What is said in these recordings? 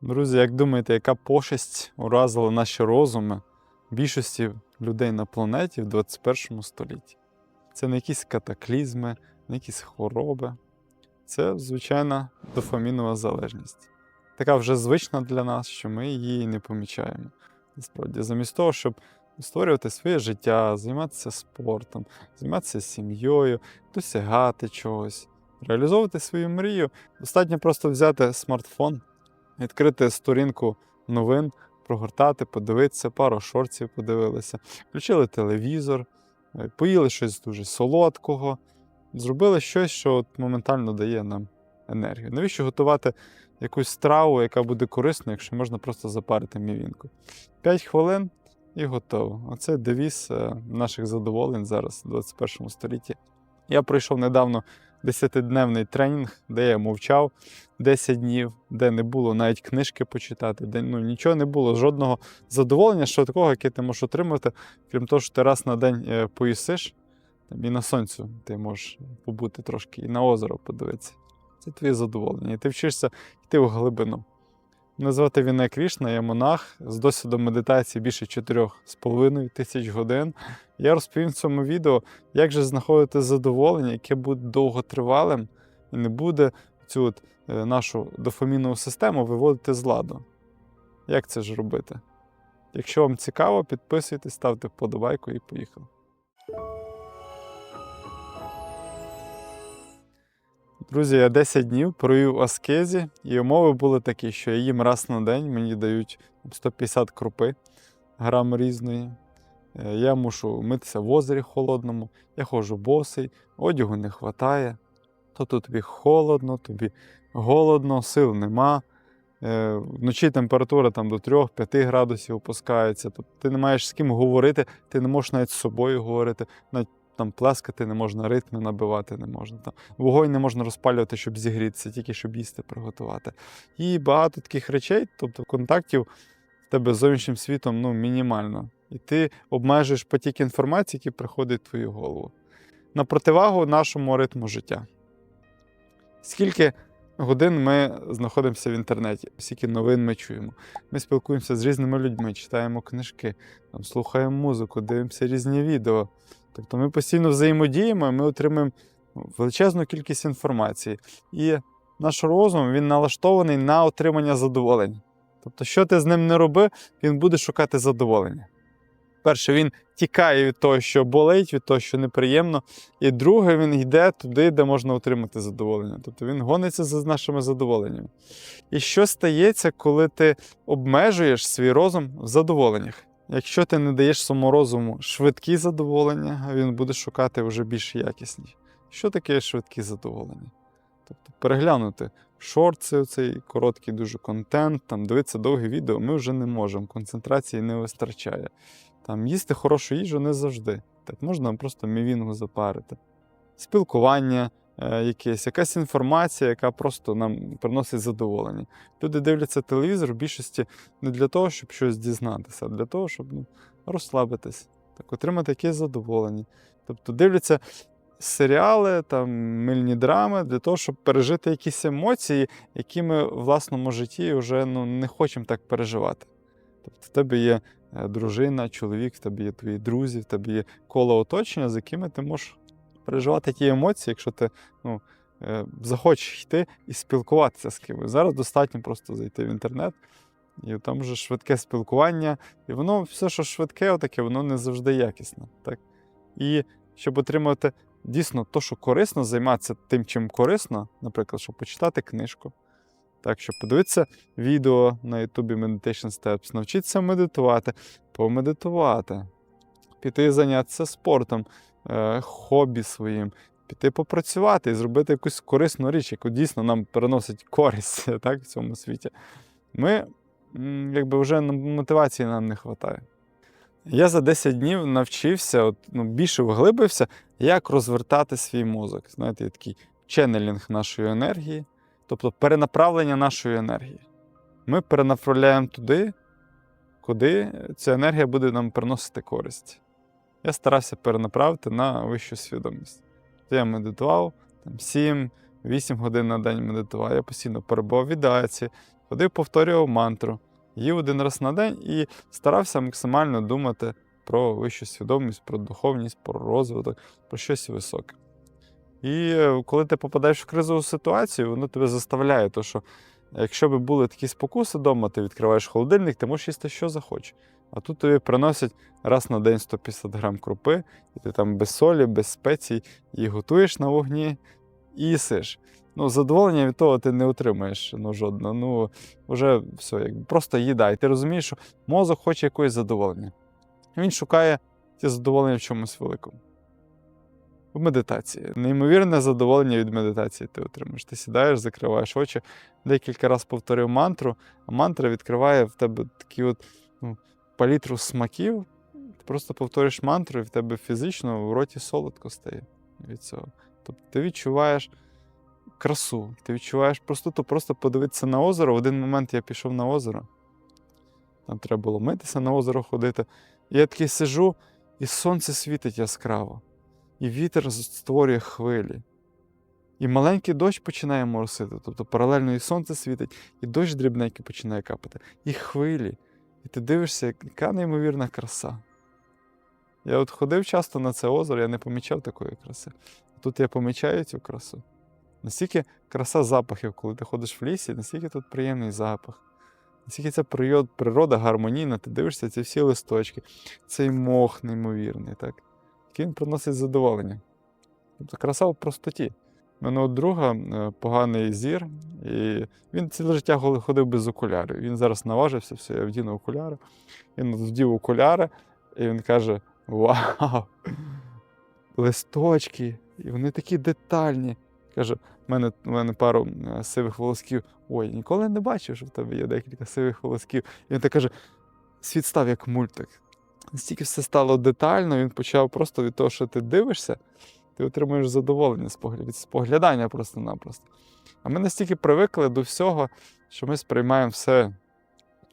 Друзі, як думаєте, яка пошесть уразила наші розуми більшості людей на планеті в 21 столітті? Це не якісь катаклізми, не якісь хвороби. Це звичайна дофамінова залежність. Така вже звична для нас, що ми її не помічаємо. Насправді, замість того, щоб створювати своє життя, займатися спортом, займатися сім'єю, досягати чогось, реалізовувати свою мрію, достатньо просто взяти смартфон, відкрити сторінку новин, прогортати, подивитися, пару шортів подивилися, включили телевізор, е, поїли щось дуже солодкого, зробили щось, що от моментально дає нам енергію. Навіщо готувати якусь страву, яка буде корисна, якщо можна просто запарити мівінку? 5 хвилин і готово. Оце девіз е, наших задоволень зараз в 21 столітті. Я пройшов недавно 10-дневний тренінг, де я мовчав 10 днів, де не було навіть книжки почитати, де ну, нічого не було, жодного задоволення, що такого, яке ти можеш отримати, крім того, що ти раз на день е, поїсиш, там, і на сонцю ти можеш побути трошки, і на озеро подивитися. Це твоє задоволення. І ти вчишся йти в глибину. Мене звати Вінай Крішна, я монах з досвідом медитації більше 4,5 тисяч годин. Я розповім в цьому відео, як же знаходити задоволення, яке буде довготривалим і не буде цю от, е, нашу дофамінову систему виводити з ладу. Як це ж робити? Якщо вам цікаво, підписуйтесь, ставте вподобайку і поїхали. Друзі, я 10 днів провів аскезі, і умови були такі, що я їм раз на день мені дають 150 крупи грам різної. Е, Я мушу митися в озері холодному, я ходжу босий, одягу не вистачає. Тобто тобі холодно, тобі голодно, сил нема. Е, Вночі температура там до 3-5 градусів опускається. Тобто ти не маєш з ким говорити, ти не можеш навіть з собою говорити, навіть там плескати не можна, ритми набивати не можна. Там, вогонь не можна розпалювати, щоб зігрітися, тільки щоб їсти приготувати. І багато таких речей, тобто контактів в тебе з зовнішнім світом ну, мінімально. І ти обмежуєш потік інформації, який приходить в твою голову. На противагу нашому ритму життя. Скільки годин ми знаходимося в інтернеті, скільки новин ми чуємо. Ми спілкуємося з різними людьми, читаємо книжки, там, слухаємо музику, дивимося різні відео. Тобто ми постійно взаємодіємо, і ми отримуємо ну, величезну кількість інформації. І наш розум він налаштований на отримання задоволення. Тобто, що ти з ним не роби, він буде шукати задоволення. Перше, він тікає від того, що болить, від того, що неприємно. І друге, він йде туди, де можна отримати задоволення. Тобто він гониться за нашими задоволеннями. І що стається, коли ти обмежуєш свій розум в задоволеннях? Якщо ти не даєш своєму розуму швидкі задоволення, він буде шукати вже більш якісні. Що таке швидкі задоволення? Тобто переглянути шорти, цей короткий дуже контент, там дивитися довгі відео, ми вже не можемо, концентрації не вистачає. Там їсти хорошу їжу не завжди. Так можна просто мівінгу запарити. Спілкування якесь, якась інформація, яка просто нам приносить задоволення. Люди дивляться телевізор в більшості не для того, щоб щось дізнатися, а для того, щоб ну, розслабитись, так, отримати якесь задоволення. Тобто дивляться серіали, там, мильні драми для того, щоб пережити якісь емоції, які ми в власному житті вже ну, не хочемо так переживати. Тобто в тебе є е, дружина, чоловік, в тебе є твої друзі, в тебе є коло оточення, з якими ти можеш переживати ті емоції, якщо ти ну, е, захочеш йти і спілкуватися з кимось. Зараз достатньо просто зайти в інтернет, і там вже швидке спілкування, і воно все, що швидке, отаке, воно не завжди якісне. Так? І щоб отримати дійсно то, що корисно, займатися тим, чим корисно, наприклад, щоб почитати книжку. Так, щоб подивитися відео на Ютубі Meditation Steps, навчитися медитувати, помедитувати, піти зайнятися спортом, хобі своїм, піти попрацювати і зробити якусь корисну річ, яку дійсно нам переносить користь так, в цьому світі. Ми якби вже мотивації нам не вистачає. Я за 10 днів навчився, от, ну, більше вглибився, як розвертати свій мозок. Знаєте, є такий ченнелінг нашої енергії, тобто перенаправлення нашої енергії. Ми перенаправляємо туди, куди ця енергія буде нам приносити користь. Я старався перенаправити на вищу свідомість. Я медитував там 7-8 годин на день медитував. Я постійно перебував в ідеації, ходив, повторював мантру, їв один раз на день і старався максимально думати про вищу свідомість, про духовність, про розвиток, про щось високе. І е, коли ти попадаєш в кризову ситуацію, воно тебе заставляє, то що якщо б були такі спокуси вдома, ти відкриваєш холодильник, ти можеш їсти що захочеш. А тут тобі приносять раз на день 150 грам крупи, і ти там без солі, без спецій її готуєш на вогні і їсиш. Ну, задоволення від того ти не отримаєш ну, жодного. Ну, вже все, як просто їда. І ти розумієш, що мозок хоче якогось задоволення. Він шукає ті задоволення в чомусь великому. В медитації. Неймовірне задоволення від медитації ти отримаєш. Ти сідаєш, закриваєш очі, декілька разів повторив мантру, а мантра відкриває в тебе такі от ну, палітру смаків. Ти просто повторюєш мантру, і в тебе фізично в роті солодко стає від цього. Тобто ти відчуваєш красу, ти відчуваєш простоту, просто подивитися на озеро. В один момент я пішов на озеро. Там треба було митися на озеро ходити. Я такий сижу, і сонце світить яскраво, і вітер створює хвилі. І маленький дощ починає моросити. Тобто паралельно і сонце світить, і дощ дрібненький починає капати, і хвилі. І ти дивишся, яка неймовірна краса. Я от ходив часто на це озеро, я не помічав такої краси. Тут я помічаю цю красу. Настільки краса запахів, коли ти ходиш в лісі, настільки тут приємний запах. Наскільки ця природа, гармонійна, ти дивишся ці всі листочки, цей мох неймовірний, так? який він приносить задоволення. Тобто краса в простоті. У мене от друга е, поганий зір, і він ціле життя ходив без окулярів. Він зараз наважився, все, я вдіну окуляри. Він вдів окуляри, і він каже: Вау! Листочки, і вони такі детальні. Каже, у мене, у мене пару е, сивих волосків. Ой, ніколи не бачив, що в тебе є декілька сивих волосків. І він так каже: світ став як мультик. Настільки все стало детально, він почав просто від того, що ти дивишся, ти отримуєш задоволення від споглядання просто-напросто. А ми настільки привикли до всього, що ми сприймаємо все,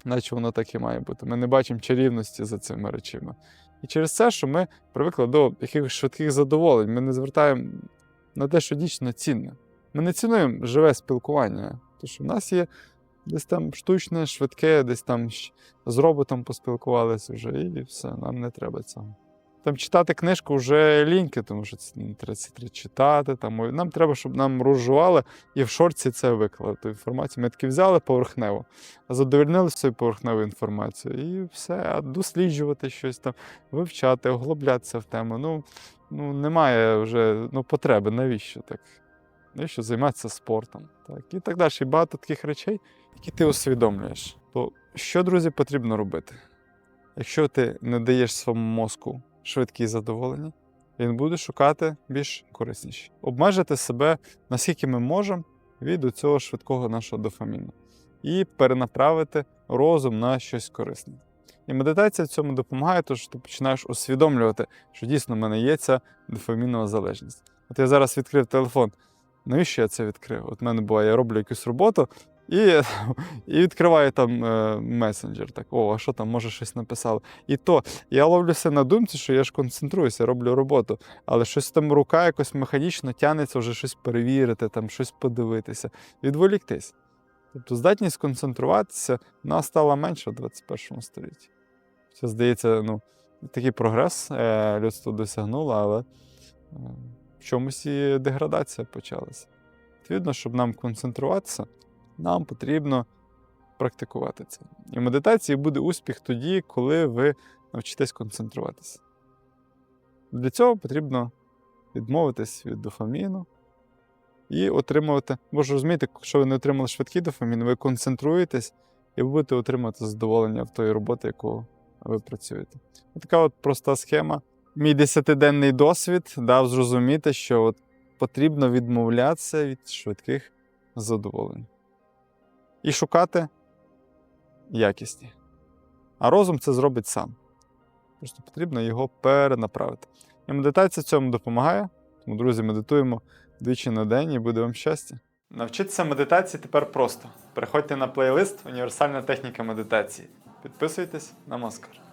наче воно так і має бути. Ми не бачимо чарівності за цими речами. І через це, що ми привикли до якихось швидких задоволень, ми не звертаємо на те, що дійсно цінне. Ми не цінуємо живе спілкування. Тому що в нас є десь там штучне, швидке, десь там з роботом поспілкувалися вже, і все, нам не треба цього. Там читати книжку вже ліньки, тому що це це треба читати. Там, нам треба, щоб нам розжували і в шорці це виклали. Ту інформацію. Ми таки взяли поверхнево, задовольнилися цією поверхневою інформацією, і все, досліджувати щось там, вивчати, оглублятися в тему. Ну, ну немає вже ну, потреби, навіщо так? Навіщо займатися спортом? Так, і так далі. І багато таких речей, які ти усвідомлюєш. То що, друзі, потрібно робити? Якщо ти не даєш своєму мозку швидкі задоволення, він буде шукати більш корисніші. Обмежити себе, наскільки ми можемо, від цього швидкого нашого дофаміну. І перенаправити розум на щось корисне. І медитація в цьому допомагає, тому що ти починаєш усвідомлювати, що дійсно в мене є ця дофамінова залежність. От я зараз відкрив телефон. Навіщо я це відкрив? От в мене буває, я роблю якусь роботу і, і відкриваю там е, месенджер. Так, о, а що там, може, щось написали. І то я ловлюся на думці, що я ж концентруюся, роблю роботу, але щось там рука якось механічно тягнеться вже щось перевірити, там щось подивитися, відволіктись. Тобто здатність концентруватися вона стала менша в 21 столітті. Це здається, ну, такий прогрес е, людство досягнуло, але е, в чомусь і деградація почалася. Відповідно, щоб нам концентруватися, нам потрібно практикувати це. І в медитації буде успіх тоді, коли ви навчитесь концентруватися. Для цього потрібно відмовитись від дофаміну і отримувати. Бо ж розумієте, якщо ви не отримали швидкий дофамін, ви концентруєтесь і ви будете отримати задоволення в тої роботи, яку ви працюєте. Така от проста схема. Мій десятиденний досвід дав зрозуміти, що от потрібно відмовлятися від швидких задоволень і шукати якісні. А розум це зробить сам. Просто потрібно його перенаправити. І медитація цьому допомагає. Тому, друзі, медитуємо двічі на день і буде вам щастя. Навчитися медитації тепер просто. Переходьте на плейлист Універсальна техніка медитації. Підписуйтесь на Маскар.